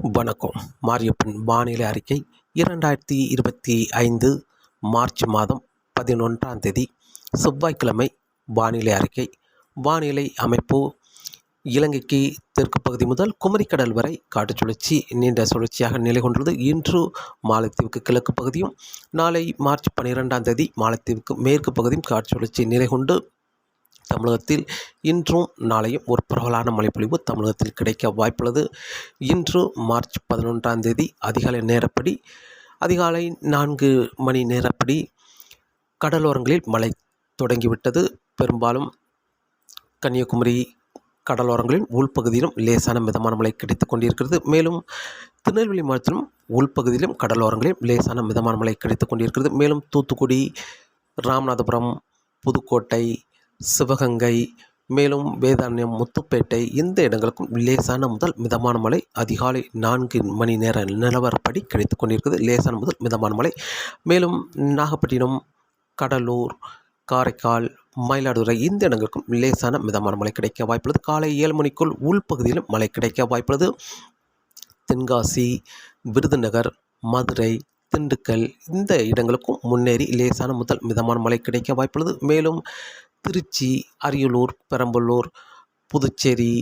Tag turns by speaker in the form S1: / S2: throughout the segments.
S1: வணக்கம். மாரியப்பன் வானிலை அறிக்கை இரண்டாயிரத்தி இருபத்தி ஐந்து மார்ச் மாதம் பதினொன்றாம் தேதி செவ்வாய்க்கிழமை வானிலை அறிக்கை. வானிலை அமைப்பு இலங்கைக்கு தெற்கு பகுதி முதல் குமரிக்கடல் வரை காட்டு சுழற்சி நீண்ட சுழற்சியாக நிலை கொண்டுள்ளது இன்று மாலத்தீவுக்கு கிழக்கு பகுதியும் நாளை மார்ச் பன்னிரெண்டாம் தேதி மாலத்தீவுக்கு மேற்கு பகுதியும் காற்று சுழற்சி நிலை கொண்டு தமிழகத்தில் இன்றும் நாளையும் ஒரு பரவலான மழைப்பொழிவு தமிழகத்தில் கிடைக்க வாய்ப்புள்ளது. இன்று மார்ச் பதினொன்றாம் தேதி அதிகாலை நேரப்படி அதிகாலை நான்கு மணி நேரப்படி கடலோரங்களில் மழை தொடங்கிவிட்டது. பெரும்பாலும் கன்னியாகுமரி கடலோரங்களில் உள்பகுதியிலும் லேசான மிதமான மழை கிடைத்து கொண்டிருக்கிறது. மேலும் திருநெல்வேலி மாவட்டத்திலும் உள்பகுதியிலும் கடலோரங்களிலும் லேசான மிதமான மழை கிடைத்து கொண்டிருக்கிறது. மேலும் தூத்துக்குடி ராமநாதபுரம் புதுக்கோட்டை சிவகங்கை மேலும் வேதாரண்யம் முத்துப்பேட்டை இந்த இடங்களுக்கும் லேசான முதல் மிதமான மழை அதிகாலை நான்கு மணி நேர நிலவரப்படி கிடைத்து கொண்டிருக்கிறது. லேசான முதல் மிதமான மழை. மேலும் நாகப்பட்டினம் கடலூர் காரைக்கால் மயிலாடுதுறை இந்த இடங்களுக்கும் லேசான மிதமான மழை கிடைக்க வாய்ப்புள்ளது. காலை ஏழு மணிக்குள் உள்பகுதியிலும் மழை கிடைக்க வாய்ப்புள்ளது. தென்காசி விருதுநகர் மதுரை திண்டுக்கல் இந்த இடங்களுக்கும் முன்னேறி லேசான முதல் மிதமான மழை கிடைக்க வாய்ப்புள்ளது. மேலும் திருச்சி அரியலூர் பெரம்பலூர் புதுச்சேரி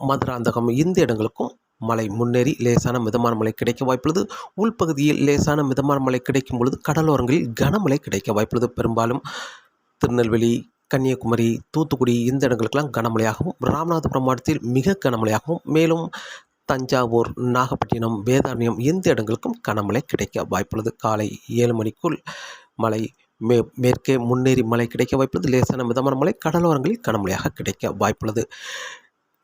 S1: மதுராந்தகம் இந்த இடங்களுக்கும் மழை முன்னேறி லேசான மிதமான மழை கிடைக்க வாய்ப்புள்ளது. உள்பகுதியில் லேசான மிதமான மழை கிடைக்கும் பொழுது கடலோரங்களில் கனமழை கிடைக்க வாய்ப்புள்ளது. பெரும்பாலும் திருநெல்வேலி கன்னியாகுமரி தூத்துக்குடி இந்த இடங்களுக்கெல்லாம் கனமழையாகவும் ராமநாதபுரம் மாவட்டத்தில் மிக கனமழையாகவும் மேலும் தஞ்சாவூர் நாகப்பட்டினம் வேதாரண்யம் இந்த இடங்களுக்கும் கனமழை கிடைக்க வாய்ப்புள்ளது. காலை ஏழு மணிக்குள் மழை மே மேற்கே முன்னேறி மழை கிடைக்க வாய்ப்புள்ளது. லேசான மிதமான மழை கடலோரங்களில் கனமழையாக கிடைக்க வாய்ப்புள்ளது.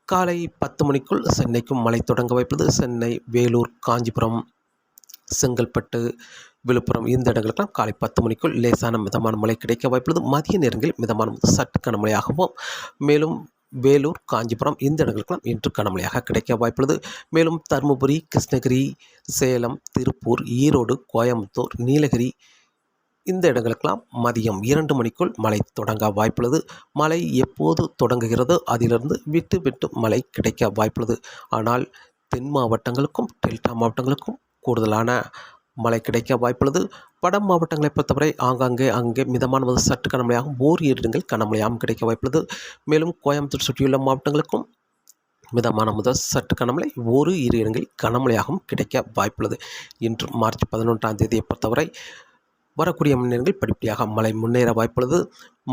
S1: காலை பத்து மணிக்குள் சென்னைக்கும் மழை தொடங்க வாய்ப்புள்ளது. சென்னை வேலூர் காஞ்சிபுரம் செங்கல்பட்டு விழுப்புரம் இந்த இடங்களுக்கெல்லாம் காலை பத்து மணிக்குள் லேசான மிதமான மழை கிடைக்க வாய்ப்புள்ளது. மதிய நேரங்களில் மிதமான சற்று கனமழையாகவும் மேலும் வேலூர் காஞ்சிபுரம் இந்த இடங்களுக்கெல்லாம் இன்று கனமழையாக கிடைக்க வாய்ப்புள்ளது. மேலும் தருமபுரி கிருஷ்ணகிரி சேலம் திருப்பூர் ஈரோடு கோயம்புத்தூர் நீலகிரி இந்த இடங்களுக்கெல்லாம் மதியம் இரண்டு மணிக்குள் மழை தொடங்க வாய்ப்புள்ளது. மழை எப்போது தொடங்குகிறதோ அதிலிருந்து விட்டு விட்டு மழை கிடைக்க வாய்ப்புள்ளது. ஆனால் தென் மாவட்டங்களுக்கும் டெல்டா மாவட்டங்களுக்கும் கூடுதலான மழை கிடைக்க வாய்ப்புள்ளது. வட மாவட்டங்களை பொறுத்தவரை ஆங்காங்கே அங்கே மிதமான முதல் சற்று கனமழையாகவும் ஓர் இடங்கள் கனமழையாகவும் கிடைக்க வாய்ப்புள்ளது. மேலும் கோயம்புத்தூர் சுற்றியுள்ள மாவட்டங்களுக்கும் மிதமான முதல் சற்று கனமழை ஒரு இரு இடங்களில் கனமழையாகவும் கிடைக்க வாய்ப்புள்ளது. இன்று மார்ச் பதினொன்றாம் தேதியை பொறுத்தவரை வரக்கூடிய மணி நேரங்களில் படிப்படியாக மழை முன்னேற வாய்ப்புள்ளது.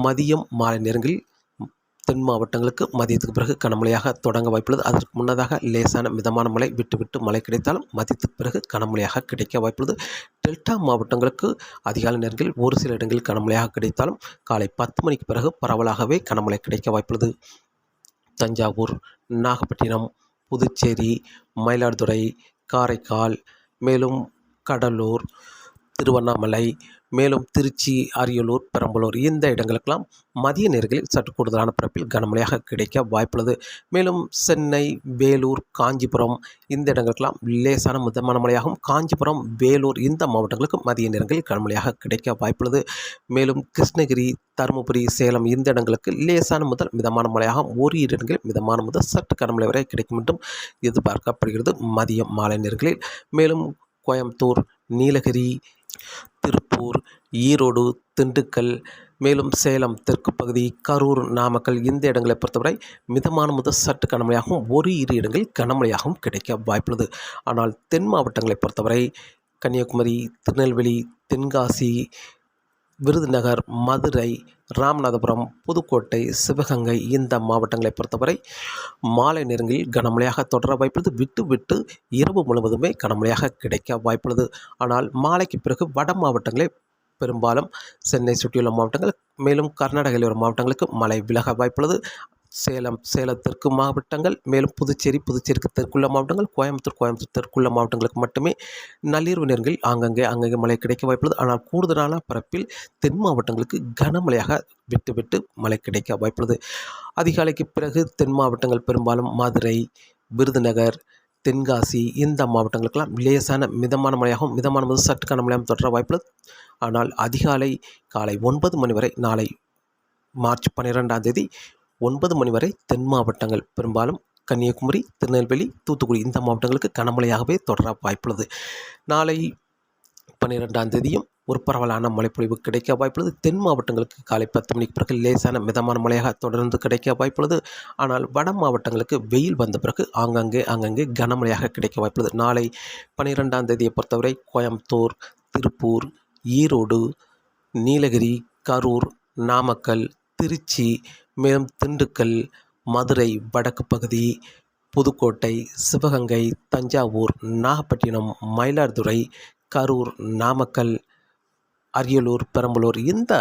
S1: மதியம் மாலை நேரங்களில் தென் மாவட்டங்களுக்கு மதியத்துக்கு பிறகு கனமழையாக தொடங்க வாய்ப்புள்ளது. அதற்கு முன்னதாக லேசான மிதமான மழை விட்டுவிட்டு மழை கிடைத்தாலும் மதியத்துக்கு பிறகு கனமழையாக கிடைக்க வாய்ப்புள்ளது. டெல்டா மாவட்டங்களுக்கு அதிகாலை நேரங்களில் ஒரு சில இடங்களில் கனமழையாக கிடைத்தாலும் காலை பத்து மணிக்கு பிறகு பரவலாகவே கனமழை கிடைக்க வாய்ப்புள்ளது. தஞ்சாவூர் நாகப்பட்டினம் புதுச்சேரி மயிலாடுதுறை காரைக்கால் மேலும் கடலூர் திருவண்ணாமலை மேலும் திருச்சி அரியலூர் பெரம்பலூர் இந்த இடங்களுக்கெல்லாம் மதிய நேரங்களில் சற்று கூடுதலான பரப்பில் கனமழையாக கிடைக்க வாய்ப்புள்ளது. மேலும் சென்னை வேலூர் காஞ்சிபுரம் இந்த இடங்களுக்கெல்லாம் லேசான மிதமான மழையாகவும் காஞ்சிபுரம் வேலூர் இந்த மாவட்டங்களுக்கு மதிய நேரங்களில் கனமழையாக கிடைக்க வாய்ப்புள்ளது. மேலும் கிருஷ்ணகிரி தருமபுரி சேலம் இந்த இடங்களுக்கு லேசான முதல் மிதமான மழையாகவும் ஒரு இடங்களில் மிதமான முதல் சற்று கனமழை வரை கிடைக்கும் என்றும் எதிர்பார்க்கப்படுகிறது மதியம் மாலை நேரங்களில். மேலும் கோயம்புத்தூர் நீலகிரி திருப்பூர் ஈரோடு திண்டுக்கல் மேலும் சேலம் தெற்கு பகுதி கரூர் நாமக்கல் இந்த இடங்களை பொறுத்தவரை மிதமான முதல் சற்று கனமழையாகவும் ஒரு இரு இடங்களில் கனமழையாகவும் கிடைக்க வாய்ப்புள்ளது. ஆனால் தென் மாவட்டங்களை பொறுத்தவரை கன்னியாகுமரி திருநெல்வேலி தென்காசி விருதுநகர் மதுரை ராமநாதபுரம் புதுக்கோட்டை சிவகங்கை இந்த மாவட்டங்களை பொறுத்தவரை மாலை நேரங்களில் கனமழையாக தொடர வாய்ப்புள்ளது. விட்டு விட்டு இரவு முழுவதுமே கனமழையாக கிடைக்க வாய்ப்புள்ளது. ஆனால் மாலைக்கு பிறகு வட மாவட்டங்களை பெரும்பாலும் சென்னை சுற்றியுள்ள மாவட்டங்கள் மேலும் கர்நாடக மாவட்டங்களுக்கு மழை விலக வாய்ப்புள்ளது. சேலம் சேலம் தெற்கு மாவட்டங்கள் மேலும் புதுச்சேரி புதுச்சேரிக்கு தெற்குள்ள மாவட்டங்கள் கோயம்புத்தூர் கோயம்புத்தூர் தெற்குள்ள மாவட்டங்களுக்கு மட்டுமே நள்ளிரவு நேரங்களில் ஆங்கங்கே அங்கங்கே மழை கிடைக்க வாய்ப்புள்ளது. ஆனால் கூடுதலான பரப்பில் தென் மாவட்டங்களுக்கு கனமழையாக விட்டு விட்டு மழை கிடைக்க வாய்ப்புள்ளது. அதிகாலைக்கு பிறகு தென் மாவட்டங்கள் பெரும்பாலும் மதுரை விருதுநகர் தென்காசி இந்த மாவட்டங்களுக்கெல்லாம் லேசான மிதமான மழையாகவும் மிதமான முதல் சற்று கனமழையாகவும் தொடர வாய்ப்புள்ளது. ஆனால் அதிகாலை காலை ஒன்பது மணி வரை நாளை மார்ச் பன்னிரெண்டாம் தேதி ஒன்பது மணி வரை தென் மாவட்டங்கள். பெரும்பாலும் கன்னியாகுமரி திருநெல்வேலி தூத்துக்குடி இந்த மாவட்டங்களுக்கு கனமழையாகவே தொடர வாய்ப்புள்ளது. நாளை பன்னிரெண்டாம் தேதியும் ஒரு பரவலான மழைப்பொழிவு கிடைக்க வாய்ப்புள்ளது. தென் மாவட்டங்களுக்கு காலை பத்து மணிக்கு பிறகு லேசான மிதமான மழையாக தொடர்ந்து கிடைக்க வாய்ப்புள்ளது. ஆனால் வட மாவட்டங்களுக்கு வெயில் வந்த பிறகு ஆங்காங்கே ஆங்காங்கே கனமழையாக கிடைக்க வாய்ப்புள்ளது. நாளை பன்னிரெண்டாம் தேதியை பொறுத்தவரை கோயம்புத்தூர் திருப்பூர் ஈரோடு நீலகிரி கரூர் நாமக்கல் திருச்சி மேலும் திண்டுக்கல் மதுரை வடக்கு பகுதி புதுக்கோட்டை சிவகங்கை தஞ்சாவூர் நாகப்பட்டினம் மயிலாடுதுறை கரூர் நாமக்கல் அரியலூர் பெரம்பலூர் இந்த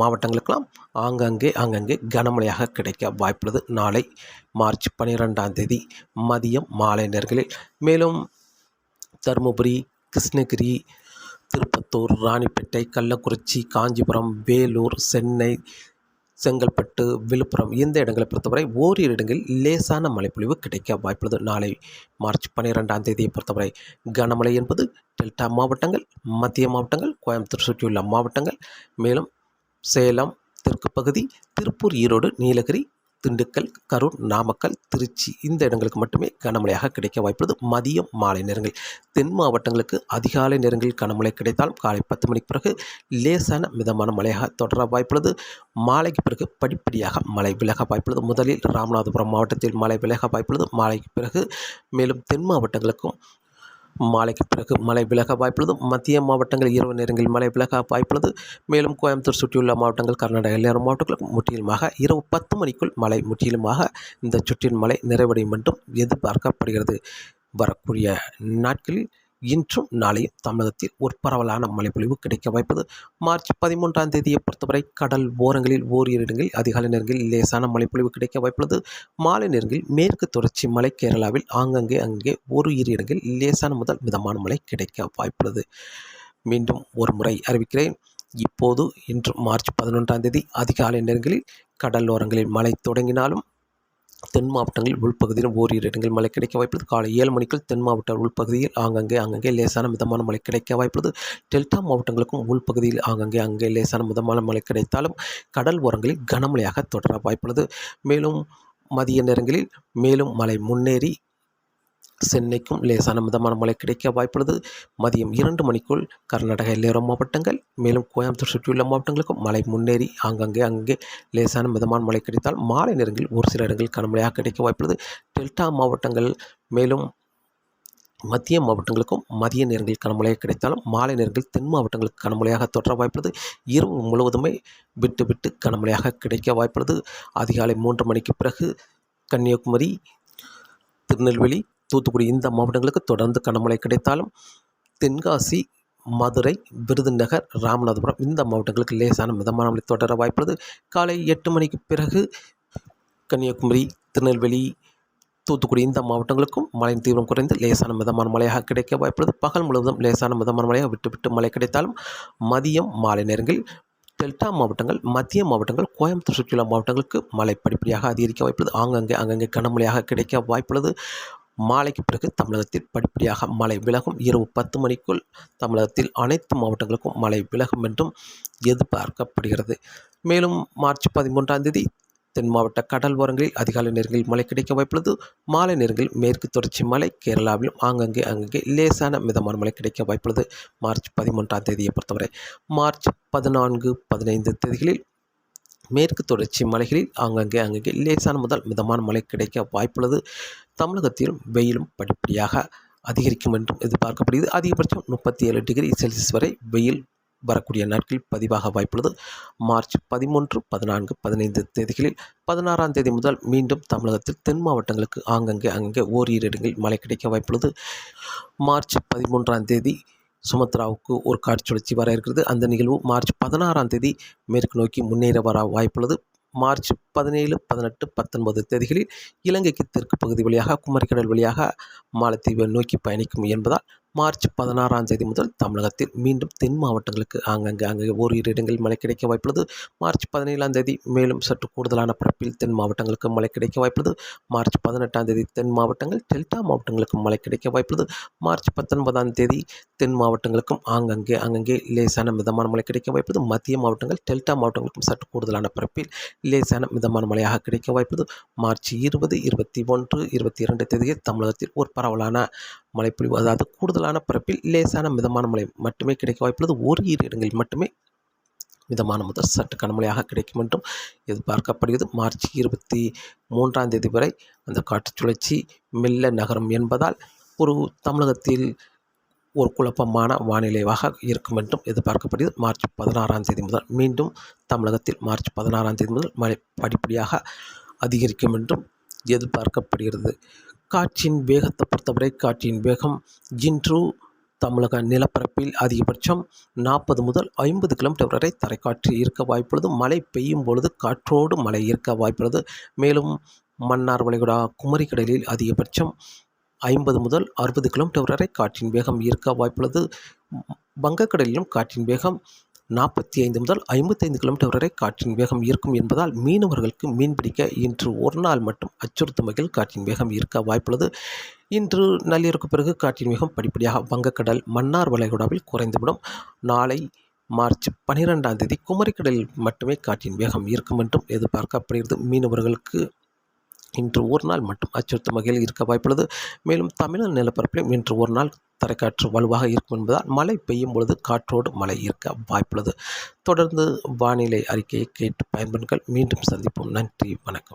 S1: மாவட்டங்களுக்கெல்லாம் ஆங்காங்கே ஆங்காங்கே கனமழையாக கிடைக்க வாய்ப்புள்ளது. நாளை மார்ச் பன்னிரெண்டாம் தேதி மதியம் மாலை நேரங்களில். மேலும் தருமபுரி கிருஷ்ணகிரி திருப்பத்தூர் ராணிப்பேட்டை கள்ளக்குறிச்சி காஞ்சிபுரம் வேலூர் சென்னை செங்கல்பட்டு விழுப்புரம் இந்த இடங்களை பொறுத்தவரை ஓரிரு இடங்களில் லேசான மழைப்பொழிவு கிடைக்க வாய்ப்புள்ளது. நாளை மார்ச் பன்னிரெண்டாம் தேதியை பொறுத்தவரை கனமழை என்பது டெல்டா மாவட்டங்கள் மத்திய மாவட்டங்கள் கோயம்புத்தூர் சுற்றியுள்ள மாவட்டங்கள் மேலும் சேலம் தெற்கு பகுதி திருப்பூர் ஈரோடு நீலகிரி திண்டுக்கல் கரூர் நாமக்கல் திருச்சி இந்த இடங்களுக்கு மட்டுமே கனமழையாக கிடைக்க வாய்ப்புள்ளது. மதியம் மாலை நேரங்கள் தென் மாவட்டங்களுக்கு அதிகாலை நேரங்களில் கனமழை கிடைத்தாலும் காலை பத்து மணிக்கு பிறகு லேசான மிதமான மழையாக தொடர வாய்ப்புள்ளது. மாலைக்கு பிறகு படிப்படியாக மழை விலக வாய்ப்புள்ளது. முதலில் ராமநாதபுரம் மாவட்டத்தில் மழை விலக வாய்ப்புள்ளது. மாலைக்கு பிறகு மேலும் தென் மாவட்டங்களுக்கும் மாலைக்கு பிறகு மழை விலக வாய்ப்புள்ளது. மத்திய மாவட்டங்கள் இரவு நேரங்களில் மழை விலக வாய்ப்புள்ளது. மேலும் கோயம்புத்தூர் சுற்றியுள்ள மாவட்டங்கள் கர்நாடக எல்லா மாவட்டங்களுக்கும் முற்றிலுமாக இரவு பத்து மணிக்குள் மழை முற்றிலுமாக இந்த சுற்றின் மழை நிறைவடையும் என்றும் எதிர்பார்க்கப்படுகிறது. வரக்கூடிய நாட்களில் இன்றும் நாளையும் தமிழகத்தில் ஒரு பரவலான மழைப்பொழிவு கிடைக்க வாய்ப்பது. மார்ச் பதிமூன்றாம் தேதியை பொறுத்தவரை கடல் ஓரங்களில் ஓரிரு இடங்களில் அதிகாலை நேரங்களில் லேசான மழைப்பொழிவு கிடைக்க வாய்ப்புள்ளது. மாலை நேரங்களில் மேற்கு தொடர்ச்சி மலை கேரளாவில் ஆங்கங்கே அங்கே ஒரு இரு இடங்களில் லேசான முதல் மிதமான மழை கிடைக்க வாய்ப்புள்ளது. மீண்டும் ஒரு முறை அறிவிக்கிறேன். இப்போது இன்று மார்ச் பதினொன்றாம் தேதி அதிகாலை நேரங்களில் கடலோரங்களில் மழை தொடங்கினாலும் தென் மாவட்டங்களில் உள்பகுதியில் ஓரிரு இடங்களில் மழை கிடைக்க வாய்ப்புள்ளது. காலை ஏழு மணிக்குள் தென் மாவட்ட உள்பகுதியில் ஆங்கங்கே அங்கங்கே லேசான மிதமான மழை கிடைக்க வாய்ப்புள்ளது. டெல்டா மாவட்டங்களுக்கும் உள்பகுதியில் ஆங்கங்கே அங்கே லேசான மிதமான மழை கிடைத்தாலும் கடல் ஓரங்களில் கனமழையாக தொடர வாய்ப்புள்ளது. மேலும் மதிய நேரங்களில் மேலும் மழை முன்னேறி சென்னைக்கும் லேசான மிதமான மழை கிடைக்க வாய்ப்புள்ளது. மதியம் இரண்டு மணிக்குள் கர்நாடக எல்லையோர மாவட்டங்கள் மேலும் கோயம்புத்தூர் சுற்றியுள்ள மாவட்டங்களுக்கும் மழை முன்னேறி ஆங்காங்கே அங்கே லேசான மிதமான மழை கிடைத்தால் மாலை நேரங்களில் ஒரு சில இடங்களில் கனமழையாக கிடைக்க வாய்ப்புள்ளது. டெல்டா மாவட்டங்கள் மேலும் மத்திய மாவட்டங்களுக்கும் மதிய நேரங்களில் கனமழையாக கிடைத்தாலும் மாலை நேரங்களில் தென் மாவட்டங்களுக்கு கனமழையாக தொடர வாய்ப்புள்ளது. இரவு முழுவதுமே விட்டு விட்டு கனமழையாக கிடைக்க வாய்ப்புள்ளது. அதிகாலை மூன்று மணிக்கு பிறகு கன்னியாகுமரி திருநெல்வேலி தூத்துக்குடி இந்த மாவட்டங்களுக்கு தொடர்ந்து கனமழை கிடைத்தாலும் தென்காசி மதுரை விருதுநகர் ராமநாதபுரம் இந்த மாவட்டங்களுக்கு லேசான மிதமான மழை தொடர வாய்ப்புள்ளது. காலை எட்டு மணிக்கு பிறகு கன்னியாகுமரி திருநெல்வேலி தூத்துக்குடி இந்த மாவட்டங்களுக்கும் மழையின் தீவிரம் குறைந்து லேசான மிதமான மழையாக கிடைக்க வாய்ப்புள்ளது. பகல் முழுவதும் லேசான மிதமான மழையாக விட்டுவிட்டு மழை கிடைத்தாலும் மதியம் மாலை நேரங்களில் டெல்டா மாவட்டங்கள் மத்திய மாவட்டங்கள் கோயம்புத்தூர் சுற்றுலா மாவட்டங்களுக்கு மழை படிப்படியாக அதிகரிக்க வாய்ப்புள்ளது. ஆங்கங்கே அங்கங்கே கனமழையாக கிடைக்க வாய்ப்புள்ளது. மாலைக்கு பிறகு தமிழகத்தில் படிப்படியாக மழை விலகும். இரவு பத்து மணிக்குள் தமிழகத்தில் அனைத்து மாவட்டங்களுக்கும் மழை விலகும் என்றும் எதிர்பார்க்கப்படுகிறது. மேலும் மார்ச் பதிமூன்றாம் தேதி தென் மாவட்ட கடல் ஓரங்களில் அதிகாலை நேரங்களில் மழை கிடைக்க வாய்ப்புள்ளது. மாலை நேரங்களில் மேற்கு தொடர்ச்சி மழை கேரளாவிலும் ஆங்கங்கே அங்கங்கே லேசான மிதமான மழை கிடைக்க வாய்ப்புள்ளது. மார்ச் பதிமூன்றாம் தேதியை பொறுத்தவரை மார்ச் பதினான்கு பதினைந்து தேதிகளில் மேற்கு தொடர்ச்சி மலைகளில் ஆங்கங்கே அங்கங்கே லேசான முதல் மிதமான மழை கிடைக்க வாய்ப்புள்ளது. தமிழகத்திலும் வெயிலும் படிப்படியாக அதிகரிக்கும் என்றும் எதிர்பார்க்கப்படுகிறது. அதிகபட்சம் முப்பத்தி ஏழு டிகிரி செல்சியஸ் வரை வெயில் வரக்கூடிய நாட்களில் பதிவாக வாய்ப்புள்ளது. மார்ச் பதிமூன்று பதினான்கு பதினைந்து தேதிகளில் பதினாறாம் தேதி முதல் மீண்டும் தமிழகத்தில் தென் மாவட்டங்களுக்கு ஆங்கங்கே அங்கங்கே ஓரிரு இடங்களில் மழை கிடைக்க வாய்ப்புள்ளது. மார்ச் பதிமூன்றாம் தேதி சுமத்ராவுக்கு ஒரு காட்சி சுழற்சி வர இருக்கிறது. அந்த நிகழ்வு மார்ச் பதினாறாம் தேதி மேற்கு நோக்கி முன்னேற வர வாய்ப்புள்ளது. மார்ச் பதினேழு பதினெட்டு பத்தொன்பது தேதிகளில் இலங்கைக்கு தெற்கு பகுதி வழியாக குமரிக்கடல் வழியாக மாலத்தீவை நோக்கி பயணிக்கும் என்பதால் மார்ச் பதினாறாம் தேதி முதல் தமிழகத்தில் மீண்டும் தென் மாவட்டங்களுக்கு ஆங்கங்கே அங்கே ஓரிரு இடங்களில் மழை கிடைக்க வாய்ப்புள்ளது. மார்ச் பதினேழாம் தேதி மேலும் சற்று கூடுதலான பரப்பில் தென் மாவட்டங்களுக்கு மழை கிடைக்க வாய்ப்புள்ளது. மார்ச் பதினெட்டாம் தேதி தென் மாவட்டங்கள் டெல்டா மாவட்டங்களுக்கும் மழை கிடைக்க வாய்ப்புள்ளது. மார்ச் பத்தொன்பதாம் தேதி தென் மாவட்டங்களுக்கும் ஆங்கங்கே அங்கங்கே லேசான மிதமான மழை கிடைக்க வாய்ப்புள்ளது. மத்திய மாவட்டங்கள் டெல்டா மாவட்டங்களுக்கும் சற்று கூடுதலான பரப்பில் லேசான மிதமான மழையாக கிடைக்க வாய்ப்புள்ளது. மார்ச் இருபது இருபத்தி ஒன்று இருபத்தி இரண்டு தேதியில் தமிழகத்தில் ஒரு பரவலான மழைப்பொழிவு அதாவது கூடுதலான பரப்பில் லேசான மிதமான மழை மட்டுமே கிடைக்க வாய்ப்புள்ளது ஒரு இரு இடங்களில் மட்டுமே மிதமான முதல் சற்று கனமழையாக கிடைக்கும் என்றும் எதிர்பார்க்கப்படுகிறது. மார்ச் இருபத்தி மூன்றாம் தேதி வரை அந்த காற்று சுழற்சி மெல்ல நகரும் என்பதால் ஒரு தமிழகத்தில் ஒரு குழப்பமான வானிலைவாக இருக்கும் என்றும் எதிர்பார்க்கப்படுகிறது. மார்ச் பதினாறாம் தேதி முதல் மீண்டும் தமிழகத்தில் மார்ச் பதினாறாம் தேதி முதல் மழை படிப்படியாக அதிகரிக்கும் என்றும் எதிர்பார்க்கப்படுகிறது. காற்றின் வேகத்தை பொறுத்தவரை காற்றின் வேகம் இன்று தமிழக நிலப்பரப்பில் அதிகபட்சம் நாற்பது முதல் ஐம்பது கிலோமீட்டர் வரை தரைக்காற்று இருக்க வாய்ப்புள்ளது. மழை பெய்யும் பொழுது காற்றோடு மழை இருக்க வாய்ப்புள்ளது. மேலும் மன்னார் வளைகுடா குமரிக்கடலில் அதிகபட்சம் ஐம்பது முதல் அறுபது கிலோமீட்டர் வரை காற்றின் வேகம் இருக்க வாய்ப்புள்ளது. வங்கக்கடலிலும் காற்றின் வேகம் நாற்பத்தி ஐந்து முதல் ஐம்பத்தைந்து கிலோமீட்டர் வரை காற்றின் வேகம் இருக்கும் என்பதால் மீனவர்களுக்கு மீன்பிடிக்க இன்று ஒரு நாள் மட்டும் அச்சுறுத்தும் வகையில் காற்றின் வேகம் இருக்க வாய்ப்புள்ளது. இன்று நள்ளிரவுக்கு பிறகு காற்றின் வேகம் படிப்படியாக வங்கக்கடல் மன்னார் வளைகுடாவில் குறைந்துவிடும். நாளை மார்ச் பனிரெண்டாம் தேதி குமரிக்கடலில் மட்டுமே காற்றின் வேகம் இருக்கும் என்றும் எதிர்பார்க்கப்படுகிறது. மீனவர்களுக்கு இன்று ஒரு நாள் மட்டும் அச்சுறுத்தும் வகையில் இருக்க வாய்ப்புள்ளது. மேலும் தமிழக நிலப்பரப்பிலும் இன்று ஒரு நாள் தரைக்காற்று வலுவாக இருக்கும் என்பதால் மழை பெய்யும் பொழுது காற்றோடு மழை இருக்க வாய்ப்புள்ளது. தொடர்ந்து வானிலை அறிக்கையை கேட்டு பயன்பெண்கள் மீண்டும் சந்திப்போம். நன்றி. வணக்கம்.